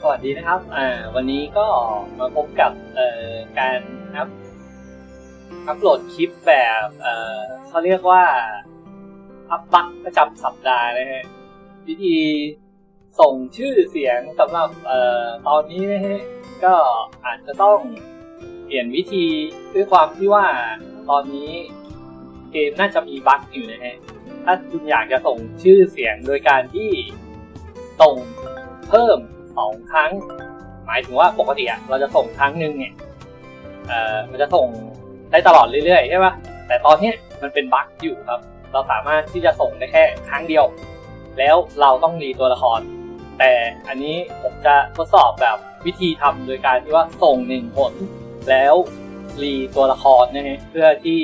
สวัสดีนะครับอ่าวันนี้ก็มาพบกับเอ่อการอัพอัพโหลดคลิปแบบเอ่อเขาเรียกว่าอัพบักประจำสัปดาห์นะฮะวิธีส่งชื่อเสียงสำหรับเอ่อตอนนี้นะฮะก็อาจจะต้องเปลี่ยนวิธีด้วยความที่ว่าตอนนี้เกมน่าจะมีบั๊กอยู่นะฮะถ้าคุณอยากจะส่งชื่อเสียงโดยการที่ ส่งเพิ่มสองครั้ง หมายถึงว่าปกติอะเราจะส่งครั้งหนึ่งเนี่ยเอ่อมันจะส่งได้ตลอดเรื่อยๆใช่ปะแต่ตอนนี้มันเป็นบั๊กอยู่ครับ เราสามารถที่จะส่งได้แค่ครั้งเดียว แล้วเราต้องรีตัวละคร แต่อันนี้ผมจะทดสอบแบบวิธีทำโดยการที่ว่าส่งหนึ่งผลแล้วรีตัวละครนะฮะเพื่อที่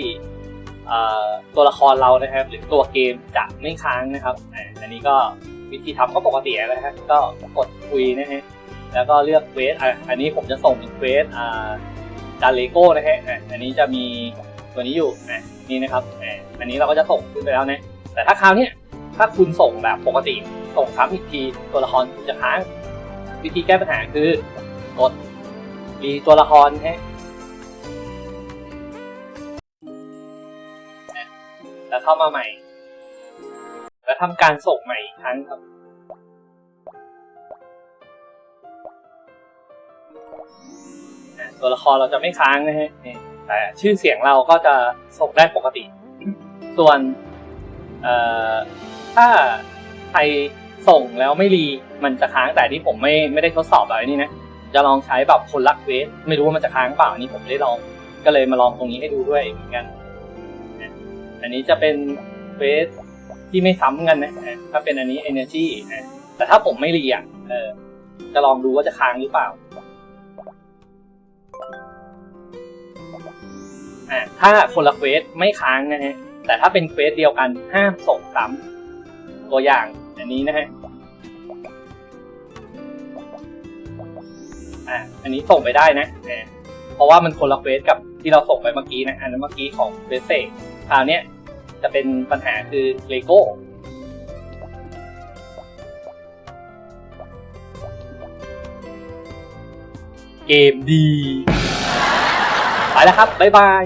เอ่อตัวละครเรานะครับ หรือตัวเกมจะไม่ค้างนะครับอันนี้ก็ วิธีทำก็ปกตินะฮะก็กดคุยนะฮะแล้วก็เลือกเควสอะอันนี้ผมจะส่งเป็นเควสอ่าจานเลโก้นะฮะอะอันนี้จะมีตัวนี้อยู่อะนี่นะครับอะอันนี้เราก็จะส่งขึ้นไปแล้วนะแต่ถ้าคราวนี้ถ้าคุณส่งแบบปกติส่งซ้ำอีกทีตัวละครคุณจะค้างวิธีแก้ปัญหาคือกดรีตัวละครฮะแล้วเข้ามาใหม่ แล้วทำการส่งใหม่อีกครั้งครับ ตัวละครเราจะไม่ค้างนะฮะแต่ชื่อเสียงเราก็จะส่งได้ปกติ ส่วนถ้าใครส่งแล้วไม่รีมันจะค้างแต่อันนี่ผมไม่ไม่ได้ทดสอบแบบนี้นะ จะลองใช้แบบคนรักเวสไม่รู้ว่ามันจะค้างเปล่าอันนี้ผมไมได้ลอง ก็เลยมาลองตรงนี้ให้ดูด้วยเหมือนกัน อันนี้จะเป็นเวส ที่ไม่ซ้ำกันนะนะถ้าเป็นอันนี้ energy นะแต่ถ้าผมไม่รีอะเออจะลองดูว่าจะค้างหรือเปล่าอ่าถ้าคนละเควสไม่ค้างนะฮะแต่ถ้าเป็นเควสเดียวกันห้ามส่งซ้ำตัวอย่างอันนี้นะฮะอะอันนี้ส่งไปได้นะเพราะว่ามันคนละเควสกับที่เราส่งไปเมื่อกี้นะอันเมื่อกี้ของเควสเซกคราวเนี้ย จะเป็นปัญหาคือเลโก้เกมดี ไปแล้วครับ บ๊ายบาย